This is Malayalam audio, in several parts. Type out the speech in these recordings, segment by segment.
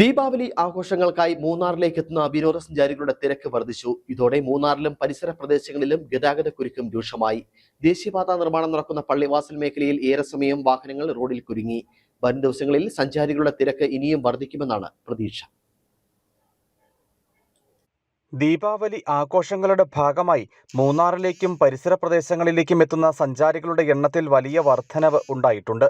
ദീപാവലി ആഘോഷങ്ങൾക്കായി മൂന്നാറിലേക്ക് എത്തുന്ന വിനോദസഞ്ചാരികളുടെ തിരക്ക് വർദ്ധിച്ചു. ഇതോടെ മൂന്നാറിലും പരിസര പ്രദേശങ്ങളിലും ഗതാഗത കുരുക്കും രൂക്ഷമായി. ദേശീയപാത നിർമ്മാണം നടക്കുന്ന പള്ളിവാസൽ മേഖലയിൽ ഏറെ സമയം വാഹനങ്ങൾ റോഡിൽ കുരുങ്ങി. വരും ദിവസങ്ങളിൽ സഞ്ചാരികളുടെ തിരക്ക് ഇനിയും വർദ്ധിക്കുമെന്നാണ് പ്രതീക്ഷ. ദീപാവലി ആഘോഷങ്ങളുടെ ഭാഗമായി മൂന്നാറിലേക്കും പരിസര പ്രദേശങ്ങളിലേക്കും എത്തുന്ന സഞ്ചാരികളുടെ എണ്ണത്തിൽ വലിയ വർധനവ് ഉണ്ടായിട്ടുണ്ട്.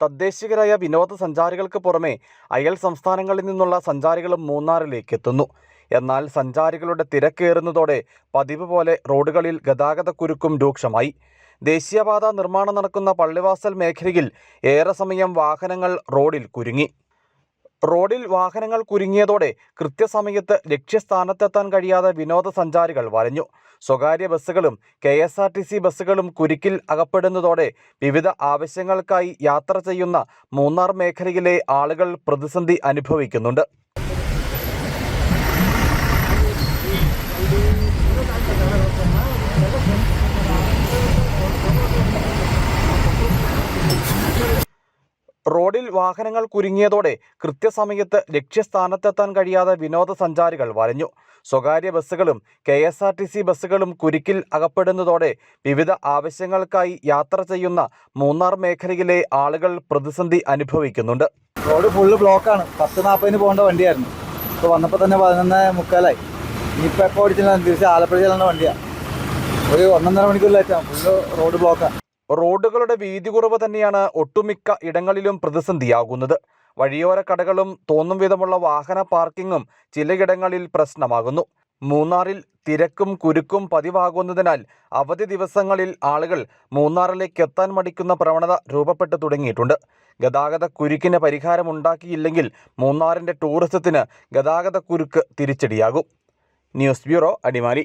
തദ്ദേശികരായ വിനോദസഞ്ചാരികൾക്ക് പുറമെ അയൽ സംസ്ഥാനങ്ങളിൽ നിന്നുള്ള സഞ്ചാരികളും മൂന്നാറിലേക്ക് എത്തുന്നു എന്നാൽ സഞ്ചാരികളുടെ തിരക്കേറുന്നതോടെ പതിവ് പോലെ റോഡുകളിൽ ഗതാഗതക്കുരുക്കും രൂക്ഷമായി. ദേശീയപാത നിർമ്മാണം നടക്കുന്ന പള്ളിവാസൽ മേഖലയിൽ ഏറെ സമയം വാഹനങ്ങൾ റോഡിൽ കുരുങ്ങി. റോഡിൽ വാഹനങ്ങൾ കുരുങ്ങിയതോടെ കൃത്യസമയത്ത് ലക്ഷ്യസ്ഥാനത്തെത്താൻ കഴിയാതെ വിനോദസഞ്ചാരികൾ വലഞ്ഞു. സ്വകാര്യ ബസ്സുകളും K S R T C ബസ്സുകളും കുരുക്കിൽ അകപ്പെടുന്നതോടെ വിവിധ ആവശ്യങ്ങൾക്കായി യാത്ര ചെയ്യുന്ന മൂന്നാർ മേഖലയിലെ ആളുകൾ പ്രതിസന്ധി അനുഭവിക്കുന്നുണ്ട്. റോഡിൽ വാഹനങ്ങൾ കുരുങ്ങിയതോടെ കൃത്യസമയത്ത് ലക്ഷ്യസ്ഥാനത്തെത്താൻ കഴിയാതെ വിനോദസഞ്ചാരികൾ വലഞ്ഞു. സ്വകാര്യ ബസ്സുകളും K S R T C ബസ്സുകളും കുരുക്കിൽ അകപ്പെടുന്നതോടെ വിവിധ ആവശ്യങ്ങൾക്കായി യാത്ര ചെയ്യുന്ന മൂന്നാർ മേഖലയിലെ ആളുകൾ പ്രതിസന്ധി അനുഭവിക്കുന്നുണ്ട്. റോഡ് ഫുള്ള് ബ്ലോക്കാണ്. പത്ത് നാൽപ്പതിന് പോകേണ്ട വണ്ടിയായിരുന്നു. ഇപ്പോൾ വന്നപ്പോൾ തന്നെ പതിനൊന്ന് മുക്കാലായി. ഇനിയിപ്പോൾ എപ്പോൾ ഓടിച്ചില്ല തിരിച്ച് ആലപ്പുഴ ചെല്ലേണ്ട വണ്ടിയാണ് ഒരു ഒന്നൊന്നര മണിക്കൂർ ഫുള്ള് റോഡ് ബ്ലോക്കാണ് റോഡുകളുടെ വീതി കുറവ് തന്നെയാണ് ഒട്ടുമിക്ക ഇടങ്ങളിലും പ്രതിസന്ധിയാകുന്നത്. വഴിയോര കടകളും തോന്നും വിധമുള്ള വാഹന പാർക്കിങ്ങും ചിലയിടങ്ങളിൽ പ്രശ്നമാകുന്നു. മൂന്നാറിൽ തിരക്കും കുരുക്കും പതിവാകുന്നതിനാൽ അവധി ദിവസങ്ങളിൽ ആളുകൾ മൂന്നാറിലേക്ക് എത്താൻ മടിക്കുന്ന പ്രവണത രൂപപ്പെട്ടു തുടങ്ങിയിട്ടുണ്ട്. ഗതാഗത കുരുക്കിന് പരിഹാരമുണ്ടാക്കിയില്ലെങ്കിൽ മൂന്നാറിന്റെ ടൂറിസത്തിന് ഗതാഗത കുരുക്ക് തിരിച്ചടിയാകും. News bureau Adimali.